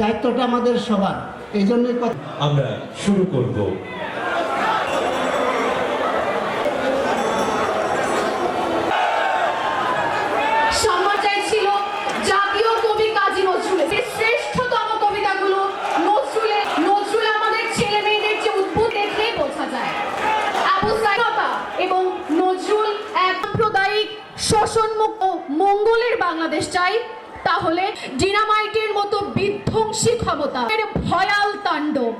দায়িত্বটা আমাদের সবার এই জন্যই কথা। আমরা শুরু করব শোষণমুক্ত মঙ্গলের বাংলাদেশ চাই তাহলে ডিনামাইটের মতো বিধ্বংসী ক্ষমতা। এর ভয়াল তাণ্ডব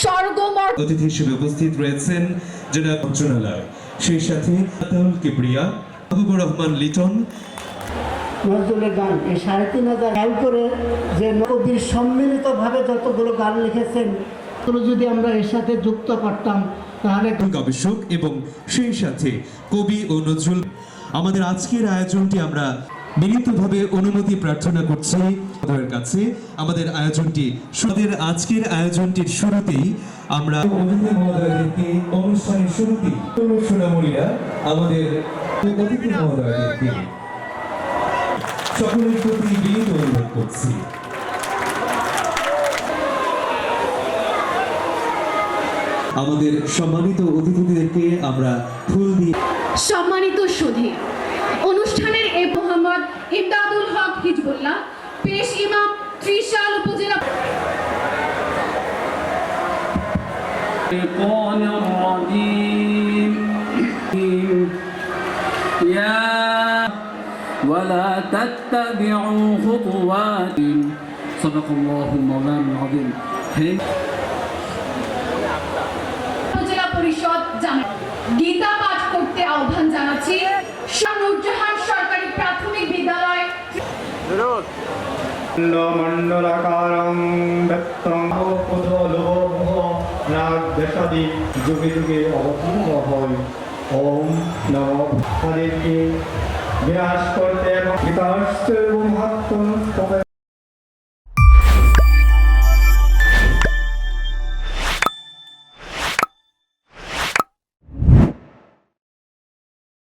স্বর্গমর অতিথি হিসেবে উপস্থিত রয়েছেন জনাব মন্ত্রণালয়। সেই সাথে আতাউল কিবরিয়া মাহবুবুর রহমান লিটন। নজরুলের গান এই সাড়ে তিন হাজার খেয়াল করে যে কবির সম্মিলিতভাবে যতগুলো গান লিখেছেন যদি আমরা এর সাথে যুক্ত করতাম তাহলে গবেষক এবং সেই সাথে কবি ও নজরুল আমাদের আজকের আয়োজনটি আমরা বিনীতভাবে অনুমতি প্রার্থনা করছি কাছে। আমাদের আয়োজনটি আমাদের আজকের আয়োজনটির শুরুতেই আমরা অনুষ্ঠানের শুরুতেই সোনামণিরা আমাদের অতিথি মহোদয়দেরকে সকলের প্রতি বিনীত অনুরোধ করছি। আমাদের সম্মানিত অতিথিদেরকে আমরা ফুল দিয়ে সম্মানিত সুধী অনুষ্ঠানের এ মোহাম্মদ ইমদাদুল হক হিজবুল্লাহ পেশ ইমাম ত্রিশাল উপজেলা الشيطان الرجيم يا ولا تتبعوا خطوات صدق الله مولانا العظيم هي উপজেলা পরিষদ জানা গীতা সরকারি প্রাথমিক বিদ্যালয়। মণ্ডলাকারং ব্যক্তং নাগদেশাদি যুগে যুগে অবতীর্ণ হয়। ওম নম বিনাশ করতে এবং বিকাশ